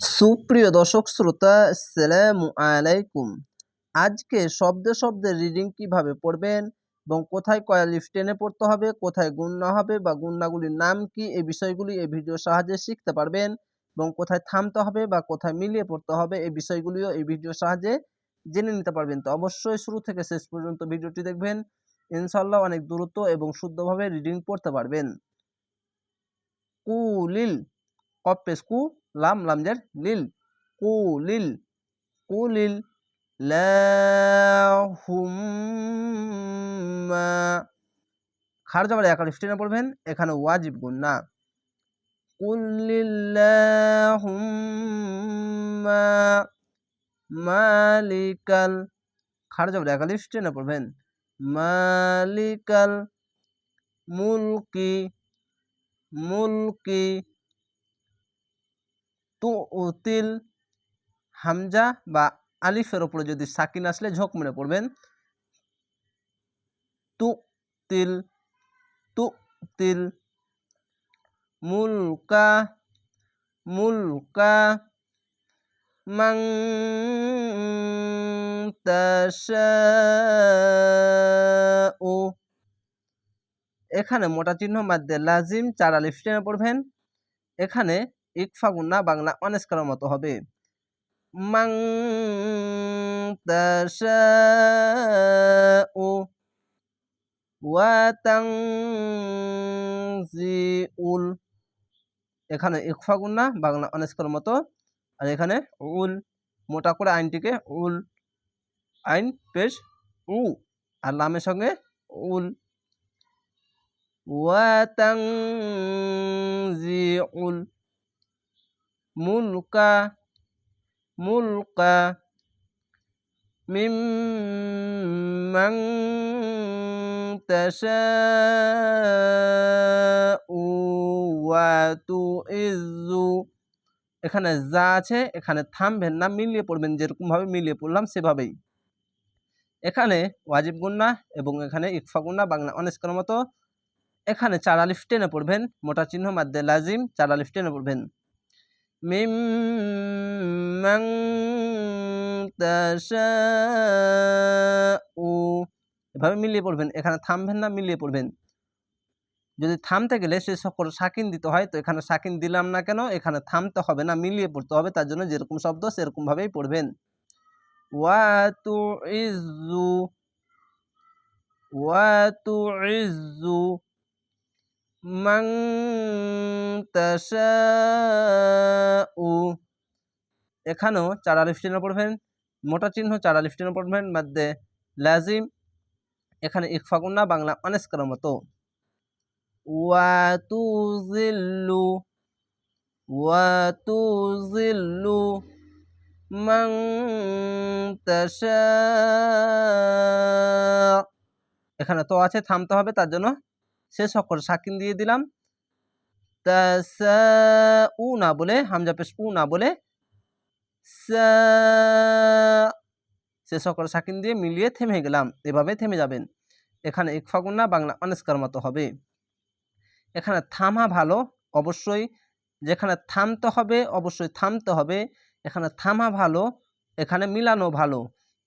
সুপ্রিয় দর্শক শ্রোতা, আসসালামু আলাইকুম। আজকে শব্দে শব্দে রিডিং কীভাবে পড়বেন এবং কোথায় কয়া লিফ টেনে পড়তে হবে, কোথায় গুণনা হবে বা গুণনাগুলির নাম কি, এই বিষয়গুলি এই ভিডিওর সাহায্যে শিখতে পারবেন এবং কোথায় থামতে হবে বা কোথায় মিলিয়ে পড়তে হবে, এই বিষয়গুলিও এই ভিডিওর সাহায্যে জেনে নিতে পারবেন। তো অবশ্যই শুরু থেকে শেষ পর্যন্ত ভিডিওটি দেখবেন ইনশাল্লাহ অনেক দ্রুত এবং শুদ্ধভাবে রিডিং পড়তে পারবেন। কুলিল কপেস কু লাম লামজের লিল, কু কুলিল কুলিল লাহুম্মা খার যাবার একাল স্টেনে পড়বেন, এখানে ওয়াজিব গুণ, না। মালিকাল, খার যাবার একাল স্টেনে পড়বেন, মালিকাল, মুলকি মুলকি তু উতিল হামজা বা আলিফের ওপরে যদি সাকিন আসলে ঝোঁক মনে পড়বেন। তু তিল তু তিল মুলকা মুলকা মাং ও এখানে মোটা চিহ্ন মাধ্যে লাজিম চার আলিফ টেনে পড়বেন। এখানে ইকফা গুন্না বাংলা অনেস্কার মতো হবে। মাং তাশাউ ওয়া তানজিউল। এখানে ইকফা গুন্না বাংলা অনেস্কার মতো। আর এখানে উল, মোটা করে আইনটিকে উল। আইন পেশ উ। আর লামের সঙ্গে উল। ওয়াতাংজিউল মুলকা মুলকা মিম্মান তাশাউ ওয়া তুইজ্জু এখানে যা আছে, এখানে থামবেন না, মিলিয়ে পড়বেন যেরকম ভাবে মিলিয়ে পড়লাম সেভাবেই। এখানে ওয়াজিব গুন্না এবং এখানে ইকফা গুন্না, বাংলা অনেস্কার মতো। এখানে চার আলিফ টেনে পড়বেন, মোটা চিহ্ন মাধ্যে লাজিম, চার আলিফ টেনে পড়বেন। মিম এভাবে মিলিয়ে পড়বেন, এখানে থামবেন না, মিলিয়ে পড়বেন। যদি থামতে গেলে সে সকল সাকিন দিতে হয়, তো এখানে সাকিন দিলাম না কেন? এখানে থামতে হবে না, মিলিয়ে পড়তে হবে, তার জন্য যেরকম শব্দ, সেরকমভাবেই পড়বেন। ওয়াতু ইজু ওয়াতু ইজু মান তাশাউ। এখানেও চার আলিফ টেনে পড়বেন, মোটা চিহ্ন চার আলিফ টেনে পড়বেন মধ্যে লাজিম, এখানে ইকফাগুন্না বাংলা অনেস্কার মতো। ওয়াতুজিল্লু ওয়াতুজিল্লু মান তাশা। এখানে তো আছে, থামতে হবে তার জন্য। শেষ অক্ষর সাকিন দিয়ে দিলাম। উ না বলে, হামজা পেশ উ না বলে শেষ অক্ষর সাকিন দিয়ে মিলিয়ে থেমে গেলাম। এভাবে থেমে যাবেন। এখানে ইকফাগুন্না বাংলা অনেস্কার মতো হবে। এখানে থামা ভালো, অবশ্যই। যেখানে থামতে হবে, অবশ্যই থামতে হবে। এখানে থামা ভালো, এখানে মিলানো ভালো।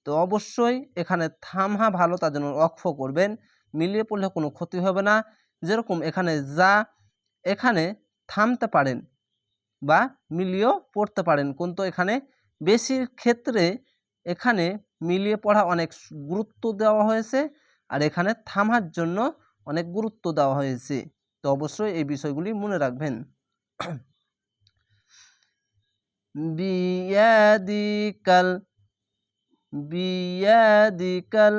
তো অবশ্যই এখানে থামা ভালো তার জন্য অক্ষ করবেন। মিলিয়ে পড়লে কোনো ক্ষতি হবে না। যেরকম এখানে যা, এখানে থামতে পারেন বা মিলিয়েও পড়তে পারেন। কিন্তু এখানে বেশির ক্ষেত্রে এখানে মিলিয়ে পড়া অনেক গুরুত্ব দেওয়া হয়েছে আর এখানে থামার জন্য অনেক গুরুত্ব দেওয়া হয়েছে। তো অবশ্যই এই বিষয়গুলি মনে রাখবেন। বিয়াদিকাল বিয়াদিকাল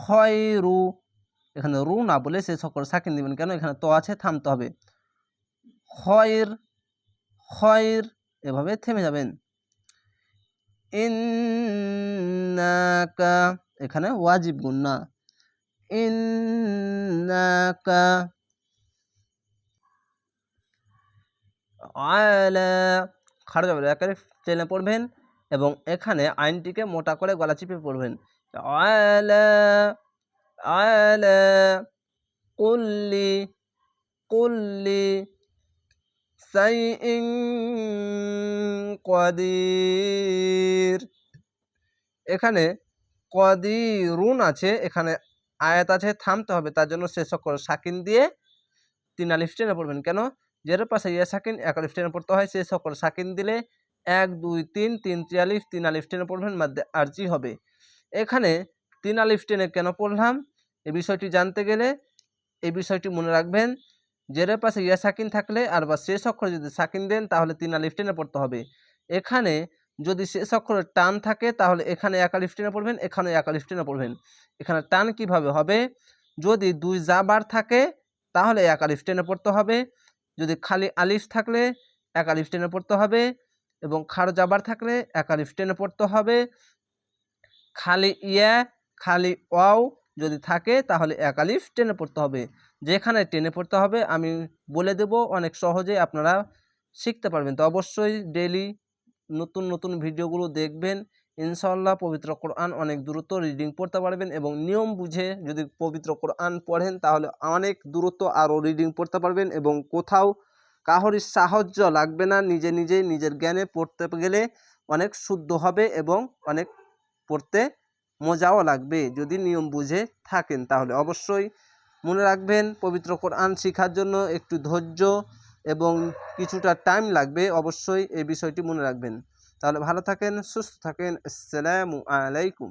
খয়রু। এখানে রু না বলে সে সকল সাকিন দিবেন। কেন? এখানে তো আছে, থামতে হবে। খয়ের খয়ের, এভাবে থেমে যাবেন। ইন্নাকা, এখানে ওয়াজিব গুণ না। ইন্নাকা আলা একেবারে টেনে পড়বেন এবং এখানে আইনটিকে মোটা করে গলা চিপে পড়বেন। আলা على كل كل شيء কদির এখানে কদিরুন আছে এখানে আয়াত আছে থামতে হবে তার জন্য শেষ অক্ষর সাকিন দিয়ে তিন আলিফ টেনে পড়বেন কেন জেরের পাশে ইয়া সাকিন এক আলিফ টেনে পড়তে হয় শেষ অক্ষর সাকিন দিলে এক দুই তিন তিন ত্রিয়ালিফ তিন আলিফ টেনে পড়বেন মাধ্যে আরজি হবে এখানে তিন আলিফ টেনে কেন পড়লাম? এই বিষয়টি জানতে গেলে এই বিষয়টি মনে রাখবেন, জেরের পাশে ইয়া সাকিন থাকলে আর বা শেষ অক্ষর যদি সাকিন দেন, তাহলে তিন আলিফ টেনে পড়তে হবে। এখানে যদি শেষ অক্ষরের টান থাকে, তাহলে এখানে এক আলিফ টেনে পড়বেন এখানে এক আলিফ টেনে পড়বেন। এখানে টান কীভাবে হবে? যদি দুই জাবার থাকে, তাহলে এক আলিফ টেনে পড়তে হবে। যদি খালি আলিফ থাকলে এক আলিফ টেনে পড়তে হবে এবং খাড় জাবার থাকলে এক আলিফ টেনে পড়তে হবে। খালি ইয়া, খালি ওয়াও যদি থাকে তাহলে এক আলিফ টেনে পড়তে হবে। যেখানে টেনে পড়তে হবে, আমি বলে দেব অনেক সহজে আপনারা শিখতে পারবেন। তো অবশ্যই ডেলি নতুন নতুন ভিডিওগুলো দেখবেন। ইনশাল্লাহ পবিত্র কোরআন অনেক দ্রুত রিডিং পড়তে পারবেন এবং নিয়ম বুঝে যদি পবিত্র কোরআন পড়েন তাহলে অনেক দ্রুত আরও রিডিং পড়তে পারবেন এবং কোথাও কাহরির সাহায্য লাগবে না। নিজে নিজেই নিজের জ্ঞানে পড়তে গেলে অনেক শুদ্ধ হবে এবং অনেক পড়তে মজাও লাগবে। যদি নিয়ম বুঝে থাকেন তাহলে অবশ্যই মনে রাখবেন, পবিত্র কোরআন শেখার জন্য একটু ধৈর্য এবং কিছুটা টাইম লাগবে অবশ্যই এই বিষয়টি মনে রাখবেন। তাহলে ভালো থাকেন, সুস্থ থাকেন। আসসালামু আলাইকুম।